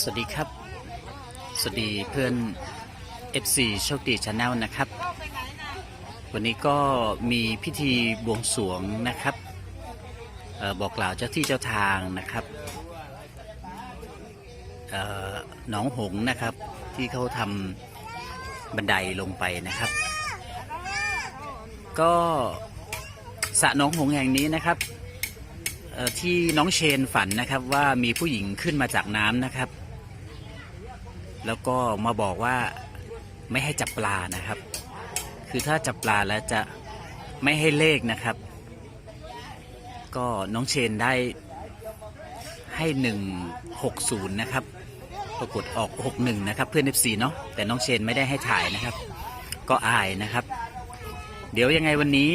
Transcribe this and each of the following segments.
สวัสดีครับ สวัสดีเพื่อน FC โชคดีชาแนลนะครับ วันนี้ก็มีพิธีบวงสรวงนะครับออบอกกล่าวเจ้าที่เจ้าทางนะครับเอ่อหนองหงนะครับที่เขาทำบันไดลงไปนะครับ ก็สระหนองหงแห่งนี้นะครับที่น้องเชนฝันนะครับว่ามีผู้หญิงขึ้นมาจากน้ำนะครับ แล้วก็มาบอกว่าไม่ให้จับปลานะครับ คือถ้าจับปลาแล้วจะไม่ให้เลขนะครับ ก็น้องเชนได้ให้หนึ่งหกศูนย์นะครับ ปรากฏออกหกหนึ่งนะครับเพื่อน FC เนาะแต่น้องเชนไม่ได้ให้ถ่ายนะครับ ก็อายนะครับ เดี๋ยวยังไงวันนี้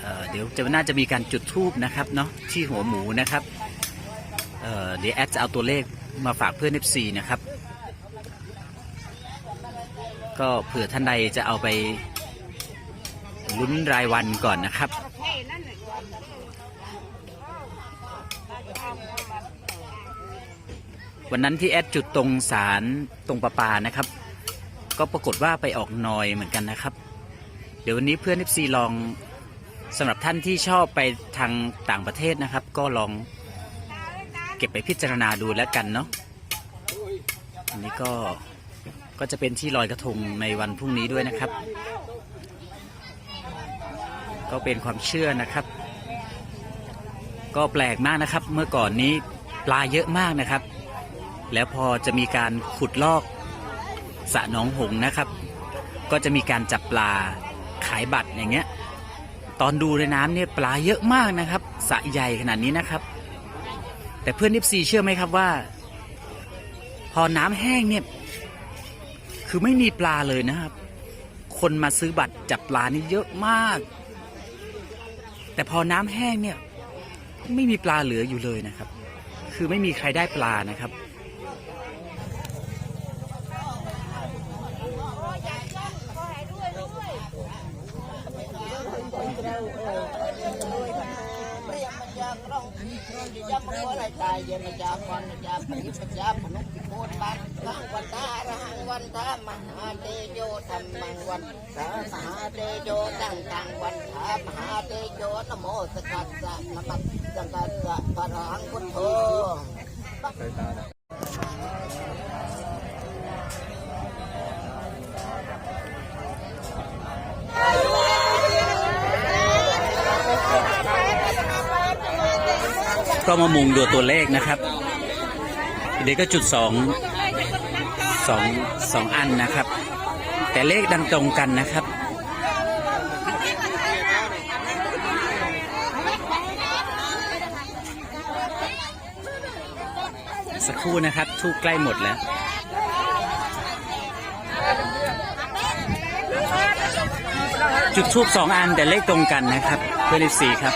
เเดี๋ยวจะน่าจะมีการจุดทูบนะครับเนาะที่หัวหมูนะครับเเดี๋ยวแอดจะเอาตัวเลข มาฝากเพื่อน FC นะครับ ก็เผื่อท่านใดจะเอาไปลุ้นรายวันก่อนนะครับ วันนั้นที่แอดจุดตรงสารตรงประปานะครับ ก็ปรากฏว่าไปออกนอยเหมือนกันนะครับ เดี๋ยววันนี้เพื่อน FC ลองสำหรับท่านที่ชอบไปทางต่างประเทศนะครับ ก็ลอง เก็บไปพิจารณาดูแล้วกันเนาะอันนี้ก็ก็จะเป็นที่ลอยกระทงในวันพรุ่งนี้ด้วยนะครับ ก็เป็นความเชื่อนะครับ ก็แปลกมากนะครับ เมื่อก่อนนี้ปลาเยอะมากนะครับ แล้วพอจะมีการขุดลอกสระหนองหงนะครับ ก็จะมีการจับปลาขายบัตรอย่างเงี้ย ตอนดูในน้ำเนี่ยปลาเยอะมากนะครับสระใหญ่ขนาดนี้นะครับ แต่เพื่อนนิฟซีเชื่อไหมครับว่า พอน้ำแห้งเนี่ย คือไม่มีปลาเลยนะครับ คนมาซื้อบัตรจับปลานี่เยอะมาก แต่พอน้ำแห้งเนี่ย ไม่มีปลาเหลืออยู่เลยนะครับ คือไม่มีใครได้ปลานะครับ ยับหัวไหลตายเย็นจาวันจาปริปจาพนุกิโคตบังทังวันตาระหังวันตามหาเตโยธรรมังวันตามหาเตโยตั้งตังวันตามหาเตโยนโมสกัสสะนมัสสกัสสะพรังพุทโธ ก็มามุงดูตัวเลขนะครับเดี๋ยวก็จุดสองสองสองอันนะครับ แต่เลขดังตรงกันนะครับสักครู่นะครับทูกใกล้หมดแล้วจุดทูบสองอันแต่เลขตรงกันนะครับ เพื่อนสี่ครับ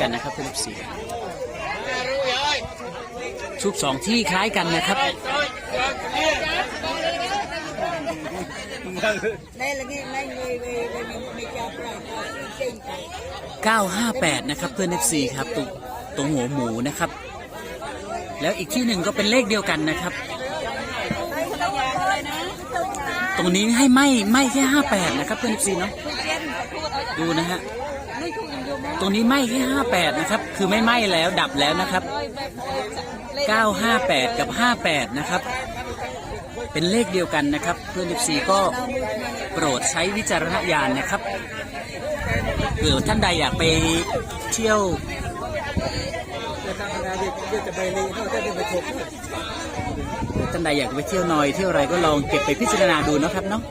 กันนะครับเป็นสีทูบสองที่คล้ายกันนะครับ958นะครับเพื่อน FC ครับตรงตรงหัวหมูนะครับ แล้วอีกที่หนึ่งก็เป็นเลขเดียวกันนะครับ ตรงนี้ให้ไหม่ไม่แค่58นะครับเพื่อน FC เนาะดูนะฮะตรงนี้ไหมแค่58นะครับ คือไม่ไหมแล้วดับแล้วนะครับ958กับ58นะครับ เป็นเลขเดียวกันนะครับ เพื่อน FC ก็โปรดใช้วิจารณญาณนะครับเผื่อท่านใดอยากไปเที่ยว ท่านใดอยากไปเที่ยวนอยเที่ยวอะไรก็ลองเก็บไปพิจารณาดูนะครับเนาะ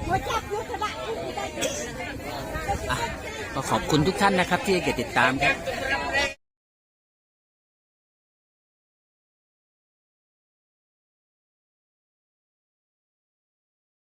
อะก็ขอบคุณทุกท่านนะครับที่ให้เกียรติติดตามครับ